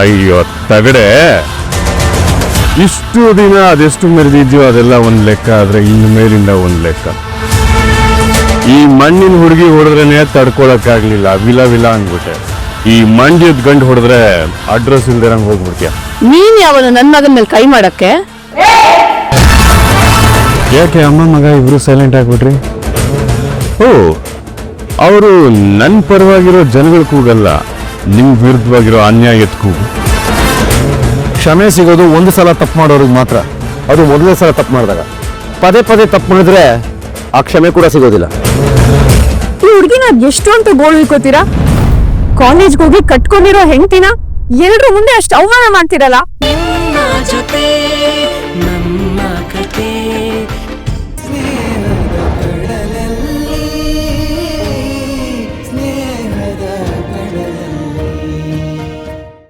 ಅಯ್ಯೋ ತಗಡೆ. ಇಷ್ಟು ದಿನ ಅದೆಷ್ಟು ಮೆರೆದಿದ್ಯೋ ಅದೆಲ್ಲ ಒಂದು ಲೆಕ್ಕ ಆದರೆ ಇನ್ನು ಮೇಲಿಂದ ಒಂದು ಲೆಕ್ಕ. ಈ ಮಣ್ಣಿನ ಹುಡುಗಿ ಹೊಡೆದ್ರೇನೆ ತಡ್ಕೊಳಕ್ಕಾಗ್ಲಿಲ್ಲ ವಿಲ ವಿಲ ಅಂದ್ಬಿಟ್ಟೆ. ಈ ಮಂಡ್ಯದ ಗಂಡು ಹೊಡೆದ್ರೆ ಅಡ್ರೆಸ್ ಇಲ್ದಿರಂಗ್ ಹೋಗ್ಬಿಡ್ತೀಯ. ನೀನ್ ಯಾವನು ನನ್ನ ಮಗನ ಮೇಲೆ ಕೈ ಮಾಡಕ್ಕೆ? ಯಾಕೆ ಅಮ್ಮ ಮಗ ಇಬ್ರು ಸೈಲೆಂಟ್ ಆಗ್ಬಿಟ್ರಿ? ಓ ಅವರು ನನ್ನ ಪರವಾಗಿರೋ ಜನಗಳ ಕೂಗಲ್ಲ. ನಿಮ್ ವಿರುದ್ಧವಾಗಿರೋ ಅನ್ಯಾಯ ಎತ್ಕು. ಕ್ಷಮೆ ಸಿಗೋದು ಒಂದು ಸಲ ತಪ್ಪು ಮಾಡೋರಿಗೆ ಮಾತ್ರ. ಅದು ಮೊದಲನೇ ಸಲ ತಪ್ಪು ಮಾಡಿದಾಗ. ಪದೇ ಪದೇ ತಪ್ಪು ಮಾಡಿದ್ರೆ ಆ ಕ್ಷಮೆ ಕೂಡ ಸಿಗೋದಿಲ್ಲ. ಈ ಹುಡುಗಿನ ಎಷ್ಟು ಅಂತ ಗೋಳ್ವಿಕೋತೀರಾ ಕಾಲೇಜ್ಗೆ ಹೋಗಿ ಕಟ್ಕೊಂಡಿರೋ ಹೆಂಡತಿನ ಎಲ್ರ ಮುಂದೆ ಅಷ್ಟು ಅವಮಾನ ಮಾಡ್ತೀರಲ್ಲ? ನಿಮ್ಮ ಜೊತೆ